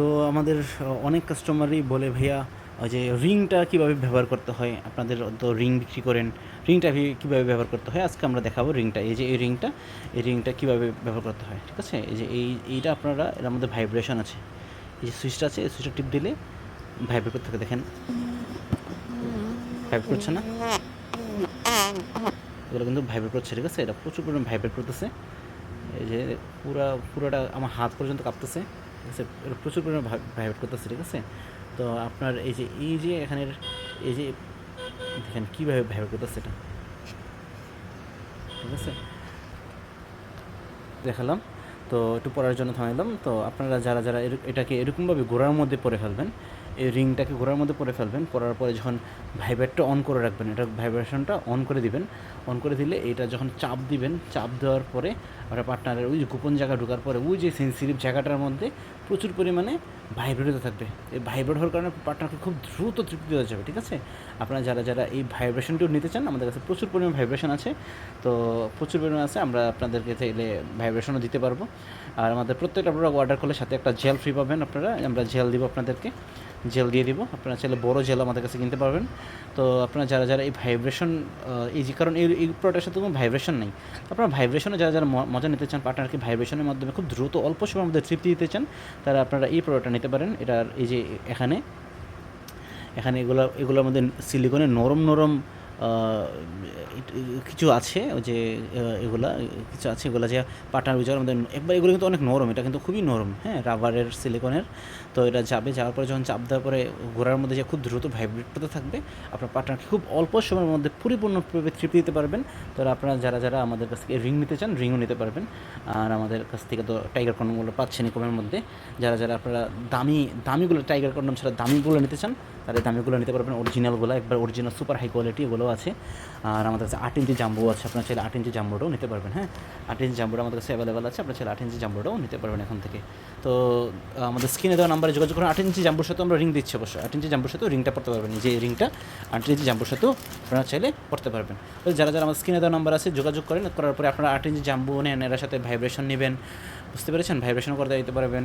তো আমাদের অনেক কাস্টমারই বলে, ভাইয়া যে রিংটা কীভাবে ব্যবহার করতে হয়? আপনাদের তো রিং বিক্রি করেন। রিংটা কীভাবে ব্যবহার করতে হয়? আজকে আমরা দেখাবো রিংটা। এই যে এই রিংটা এই রিংটা কীভাবে ব্যবহার করতে হয়, ঠিক আছে? এই যে এই, এইটা আপনারা, এর মধ্যে ভাইব্রেশন আছে। এই যে সুইচটা আছে, এই সুইচটা টিপ দিলে ভাইব্রেট করতে থাকে, দেখেন। ভাইব্রেট করছে না? এগুলো কিন্তু ভাইব্রেট করছে, ঠিক আছে? এটা প্রচুর পরিমাণে ভাইব্রেট করতেছে। এই যে পুরা, পুরোটা আমার হাত পর্যন্ত কাঁপতেছে। আছে প্রচুর পরিমাণে ভাইব্রেট করতেছে, ঠিক আছে? তো আপনার এই যে এই যে এখানের, এই যে, দেখেন কীভাবে ভাইব্রেট করতেছে এটা। ঠিক আছে? দেখালাম। তো একটু পড়ার জন্য থামাইলাম। তো আপনারা যারা যারা এটাকে এরকমভাবে ঘোরার মধ্যে পরে ফেলবেন এই রিংটাকে ঘোরার মধ্যে পরে ফেলবেন, পরার পরে যখন ভাইব্রেটটা অন করে রাখবেন, এটা ভাইব্রেশনটা অন করে দিবেন অন করে দিলে এটা যখন চাপ দিবেন, চাপ দেওয়ার পরে আপনার পার্টনারের ওই যে গোপন জায়গা ঢোকার পরে ওই যে সেন্সিটিভ জায়গাটার মধ্যে প্রচুর পরিমাণে ভাইব্রেট হতে থাকবে। এই ভাইব্রেট হওয়ার কারণে পার্টনারকে খুব দ্রুত তৃপ্তি দেওয়া যাবে, ঠিক আছে? আপনারা যারা যারা এই ভাইব্রেশনটিও নিতে চান, আমাদের কাছে প্রচুর পরিমাণে ভাইব্রেশন আছে। তো প্রচুর পরিমাণে আছে, আমরা আপনাদেরকে চাইলে ভাইব্রেশনও দিতে পারব। আর আমাদের প্রত্যেকটা প্রোডাক্ট অর্ডার করলে সাথে একটা জেল ফ্রি পাবেন আপনারা, আমরা জেল দিব আপনাদেরকে। জেল দিয়ে দিব। আপনারা চাইলে বড় জেল আমাদের কাছে কিনতে পারবেন। তো আপনারা যারা যারা এই ভাইব্রেশন এই যে কারণ এই এই প্রোডাক্টের সাথে কোনো ভাইব্রেশন নেই। আপনারা ভাইব্রেশনে যারা যারা মজা নিতে চান পার্টনারকে ভাইব্রেশনের মাধ্যমে খুব দ্রুত, অল্প সময়ের মধ্যে তৃপ্তি দিতে চান, তারা আপনারা এই প্রোডাক্টটা নিতে পারেন। এটার এই যে এখানে এখানে এগুলো, এগুলোর মধ্যে সিলিকনের নরম নরম কিছু আছে যে এগুলা, কিছু আছে এগুলো যে পাটার উজার মধ্যে একবার এগুলো কিন্তু অনেক নরম, এটা কিন্তু খুবই নরম হ্যাঁ রাবারের সিলিকনের তো এটা যাবে, যাওয়ার পরে যখন চাপ দেওয়ার পরে ঘোরার মধ্যে যে খুব দ্রুত ভাইব্রেট করতে থাকবে, আপনার পার্টনারকে খুব অল্প সময়ের মধ্যে পরিপূর্ণভাবে তৃপ্তি দিতে পারবেন। তো আপনারা যারা যারা আমাদের কাছ থেকে রিং নিতে চান রিংও নিতে পারবেন। আর আমাদের কাছ থেকে তো টাইগার কন্ডমগুলো পাচ্ছেনই কমের মধ্যে। যারা যারা আপনারা দামি, দামিগুলো টাইগার কন্ডম ছাড়া দামিগুলো নিতে চান তারা দামিগুলো নিতে পারবেন। অরিজিনালগুলো একবার অরিজিনাল সুপার হাই কোয়ালিটি এগুলো আছে। আর আমাদের কাছে আট ইঞ্চি জাম্বু আছে। আপনার ছেলে আট ইঞ্চি জাম্বুটাও নিতে পারবেন হ্যাঁ? আট ইঞ্চি জাম্বুটা আমাদের কাছে অ্যাভেলেবেল আছে। আপনার ছেলে আট ইঞ্চি জাম্বুটাও নিতে পারবেন এখন থেকে। তো আমাদের স্ক্রিনে দেওয়া নাম্বারে যোগাযোগ করুন। আট ইঞ্চি জাম্বুর সাথে আমরা রিং দিচ্ছি অবশ্যই আট ইঞ্চি জাম্বুর সাথেও রিংটা পড়তে পারবেন। যে রিংটা আট ইঞ্চি জাম্বুর সাথেও আপনারা চাইলে পড়তে পারবেন। তো যারা যারা আমার স্ক্রিনে দেওয়া নাম্বার আছে, যোগাযোগ করেন। করার পরে আপনারা আট ইঞ্চি জাম্বু নেন এর সাথে ভাইব্রেশন নেবেন। বুঝতে পেরেছেন? ভাইব্রেশন করতে দিতে পারবেন।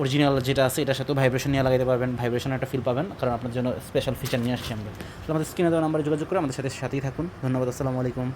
অরিজিনাল যেটা আছে, এটার সাথেও ভাইব্রেশন নিয়ে লাগাইতে পারবেন। ভাইব্রেশন একটা ফিল পাবেন, কারণ আপনার জন্য স্পেশাল ফিচার নিয়ে আসছি আমরা। আমাদের স্ক্রিনে দেওয়া নাম্বারে যোগাযোগ করে আমাদের সাথে, সাথেই থাকুন। ধন্যবাদ, আসসালামু আলাইকুম।